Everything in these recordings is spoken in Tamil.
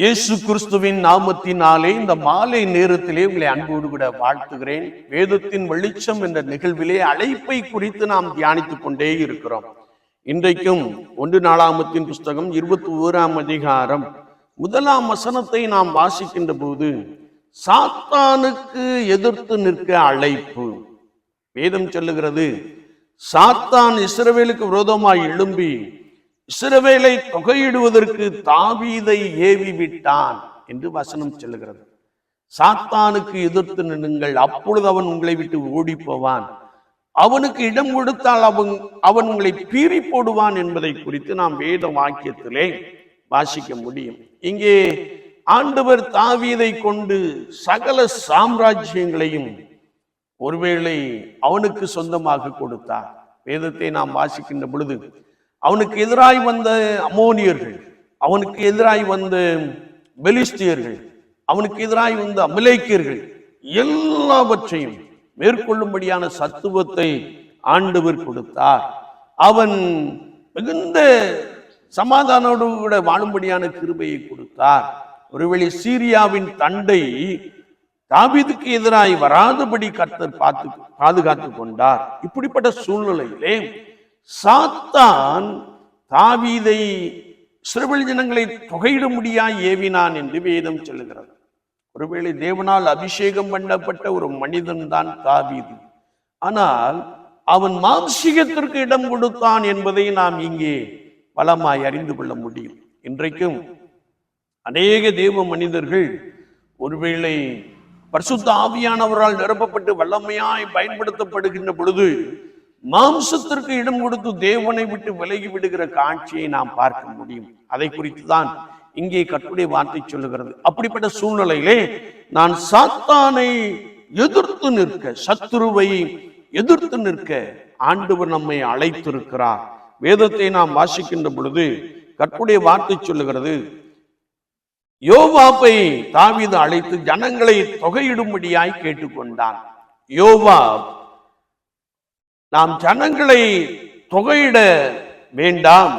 இயேசு கிறிஸ்துவின் நாமத்தினாலே இந்த மாலை நேரத்திலே உங்களை அன்போடு கூட வாழ்த்துகிறேன். வேதத்தின் வெளிச்சம் என்ற நிகழ்விலே அழைப்பை குறித்து நாம் தியானித்துக் கொண்டே இருக்கிறோம். இன்றைக்கும் ஒன்று நாளாமத்தின் புஸ்தகம் இருபத்தி ஓராம் அதிகாரம் முதலாம் வசனத்தை நாம் வாசிக்கின்ற போது சாத்தானுக்கு எதிர்த்து நிற்க அழைப்பு. வேதம் சொல்லுகிறது சாத்தான் இஸ்ரவேலுக்கு விரோதமாய் எழும்பி இஸ்ரவேலை தொகையிடுவதற்கு தாவீதை ஏவி விட்டான் என்று வசனம் சொல்லுகிறது. சாத்தானுக்கு எதிர்த்து நின்னுங்கள் அப்பொழுது அவன் உங்களை விட்டு ஓடி போவான் அவனுக்கு இடம் கொடுத்தால் அவன் அவன் உங்களை பீறி போடுவான் என்பதை குறித்து நாம் வேத வாக்கியத்திலே வாசிக்க முடியும். இங்கே ஆண்டவர் தாவீதை கொண்டு சகல சாம்ராஜ்யங்களையும் ஒருவேளை அவனுக்கு சொந்தமாக கொடுத்தார். வேதத்தை நாம் வாசிக்கின்ற பொழுது அவனுக்கு எதிராய் வந்த அமோனியர்கள் அவனுக்கு எதிராய் வந்த பெலிஸ்தியர்கள் அவனுக்கு எதிராய் வந்த அமலேக்கியர்கள் எல்லாவற்றையும் மேற்கொள்ளும்படியான சத்துவத்தை ஆண்டவர் கொடுத்தார். அவன் மிகுந்த சமாதானோடு கூட வாழும்படியான கிருபையை கொடுத்தார். ஒருவேளை சீரியாவின் தண்டை தாவிதுக்கு எதிராய் வராதபடி கர்த்தர் பார்த்து பாதுகாத்து கொண்டார். இப்படிப்பட்ட சூழ்நிலையிலே சாத்தான் தாவீதை சிறுவல் ஜனங்களை தொகையிடும்படியாய் ஏவினான் என்று வேதம் சொல்லுகிறது. ஒருவேளை தேவனால் அபிஷேகம் பண்ணப்பட்ட ஒரு மனிதன் தான் தாவீது. ஆனால் அவன் மாம்சீகத்திற்கு இடம் கொடுத்தான் என்பதை நாம் இங்கே பலமாய் அறிந்து கொள்ள முடியும். இன்றைக்கும் அநேக தேவ மனிதர்கள் ஒருவேளை பரிசுத்த ஆவியானவரால் நிரப்பப்பட்டு வல்லமையாய் பயன்படுத்தப்படுகின்ற பொழுது மாம்சத்திற்கு இடம் கொடுத்து தேவனை விட்டு விலகி விடுகிற காட்சியை நாம் பார்க்க முடியும். அதை குறித்து தான் இங்கே கட்டுடைய வார்த்தை சொல்லுகிறது. அப்படிப்பட்ட சூழ்நிலையிலே நான் சாத்தானை எதிர்த்து நிற்க சத்துருவை எதிர்த்து நிற்க ஆண்டவர் நம்மை அழைத்திருக்கிறார். வேதத்தை நாம் வாசிக்கின்ற பொழுது கற்புடைய வார்த்தை சொல்லுகிறது யோவாப்பை தாவிது அழைத்து ஜனங்களை தொகையிடும்படியாய் கேட்டுக்கொண்டான். யோவாப் நாம் ஜனங்களை தொகையிட வேண்டாம்.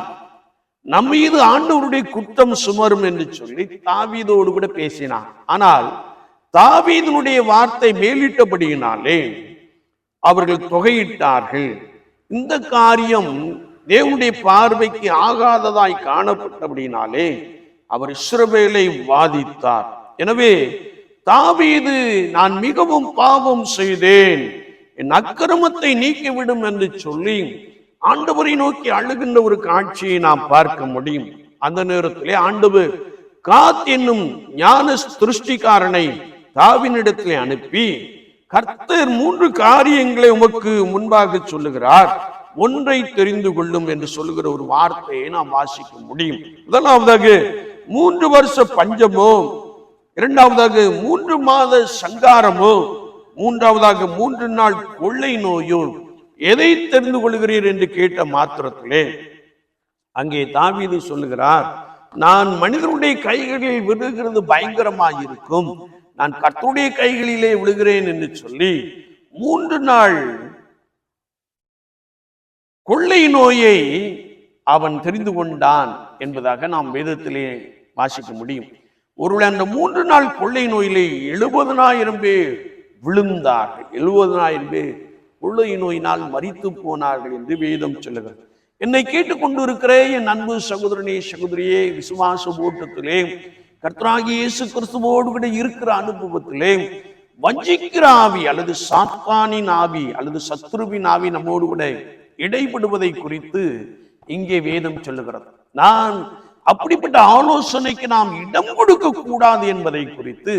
நம் மீது ஆண்டவருடைய குற்றம் சுமரும் என்று சொல்லி தாவீதோடு கூட பேசினான். ஆனால் தாவீதனுடைய வார்த்தை மேலிட்டபடியினாலே அவர்கள் தொகையிட்டார்கள். இந்த காரியம் தேவனுடைய பார்வைக்கு ஆகாததாய் காணப்பட்டபடினாலே அவர் இஸ்ரவேலை வாதித்தார். எனவே தாவீது நான் மிகவும் பாவம் செய்தேன். என் அக்கிரமத்தை நீக்கிவிடும் என்று சொல்லி ஆண்டவரை நோக்கி அழுகின்ற ஒரு காட்சியை நாம் பார்க்க முடியும். அந்த நேரத்திலே ஆண்டவர் காத் என்னும் ஞான திருஷ்டிக்காரனை தாவினிடத்திலே அனுப்பி கர்த்தர் மூன்று காரியங்களை உமக்கு முன்பாக சொல்லுகிறார். ஒன்றை தெரிந்து கொள்ளும் என்று சொல்லுகிற ஒரு வார்த்தையை நாம் வாசிக்க முடியும். முதலாவதாக மூன்று வருஷ பஞ்சமோ இரண்டாவதாக மூன்று மாத சங்காரமோ மூன்றாவதாக மூன்று நாள் கொள்ளை நோயோ எதை தெரிந்து கொள்கிறீர் என்று கேட்ட மாத்திரத்திலே அங்கே தாவீது சொல்லுகிறார் நான் மனிதனுடைய கைகளில் விழுகிறது பயங்கரமாக இருக்கும் நான் கர்த்தருடைய கைகளிலே விழுகிறேன் என்று சொல்லி மூன்று நாள் கொள்ளை நோயை அவன் தெரிந்து கொண்டான் என்பதாக நாம் வேதத்திலே வாசிக்க முடியும். ஒருவேளை அந்த மூன்று நாள் கொள்ளை நோயிலே எழுபதனாயிரம் பேர் விழுந்தார்கள் எழுபதனாயிரம் பேர் கொள்ளை நோயினால் மறித்து போனார்கள் என்று வேதம் சொல்லுகிறது. என்னை கேட்டுக்கொண்டு இருக்கிற என் அன்பு சகோதரனே சகோதரியே விசுவாச ஓட்டத்திலே கர்த்தராகி இயேசு கிறிஸ்துவோடு கூட இருக்கிற அனுபவத்திலே வஞ்சிக்கிற ஆவி அல்லது சாத்தானின் ஆவி அல்லது சத்ருவின் ஆவி நம்மோடு கூட இடைபடுவதை குறித்து இங்கே வேதம் சொல்லுகிறது. நான் அப்படிப்பட்ட ஆலோசனைக்கு நாம் இடம் கொடுக்க கூடாது என்பதை குறித்து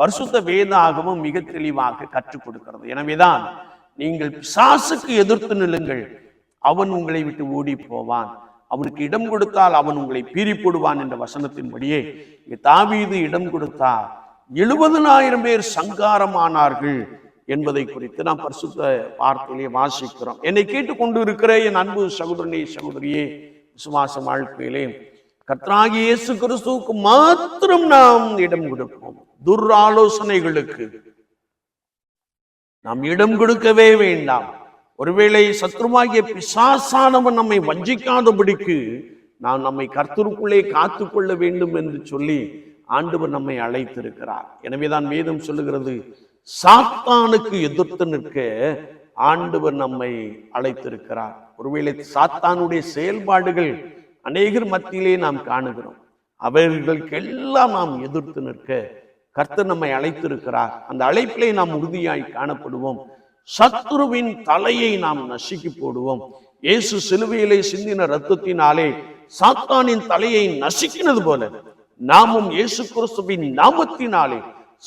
பரிசுத்த வேதாகமும் மிக தெளிவாக கற்றுக் கொடுக்கிறது. எனவேதான் நீங்கள் பிசாசுக்கு எதிர்த்து நில்லுங்கள். அவன் உங்களை விட்டு ஓடி போவான் அவனுக்கு இடம் கொடுத்தால் அவன் உங்களை பீறி போடுவான் என்ற வசனத்தின்படியே தாவீது இடம் கொடுத்தார். எழுபதனாயிரம் பேர் சங்காரமானார்கள் என்பதை குறித்து நாம் பரிசுத்த வார்த்தையிலே வாசிக்கிறோம். என்னை கேட்டுக்கொண்டு இருக்கிற என் அன்பு சகோதரனே சகோதரியே விசுவாச வாழ்க்கையிலே கர்த்தராகி இயேசு கிறிஸ்துவுக்கு மாத்திரம் நாம் இடம் கொடுப்போம். துர்ஆலோசனைகளுக்கு. நாம் இடம் கொடுக்கவே வேண்டாம். ஒருவேளை சத்ருவாகிய பிசாசானவன் நம்மை வஞ்சிக்காதபடிக்கு நாம் நம்மை கர்த்தருக்குள்ளே காத்துக்கொள்ள வேண்டும் என்று சொல்லி ஆண்டவர் நம்மை அழைத்திருக்கிறார். எனவேதான் வேதம் சொல்லுகிறது சாத்தானுக்கு எதிர்த்து நிற்க ஆண்டவர் நம்மை அழைத்திருக்கிறார். ஒருவேளை சாத்தானுடைய செயல்பாடுகள் அநேகர் மத்தியிலே நாம் காணுகிறோம். அவர்களுக்கெல்லாம் நாம் எதிர்த்து நிற்க கர்த்தர் நம்மை அழைத்திருக்கிறார். அந்த அழைப்பிலே நாம் உறுதியாய் காணப்படுவோம். சத்ருவின் தலையை நாம் நசுக்கி போடுவோம். இயேசு சிலுவையிலே சிந்தின ரத்தத்தினாலே சாத்தானின் தலையை நசுக்கினது போல நாமும் இயேசு கிறிஸ்துவின் நாமத்தினாலே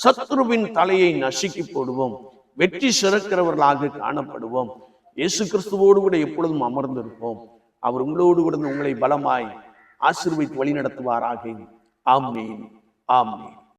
சத்ருவின் தலையை நசுக்கி போடுவோம். வெற்றி சிறக்கிறவர்களாக காணப்படுவோம். இயேசு கிறிஸ்துவோடு கூட எப்பொழுதும் அமர்ந்திருப்போம். அவர் உங்களோடு கூட உங்களை பலமாய் ஆசீர்வதித்து வழி நடத்துவாராக ஆமீன். ஆமீன்.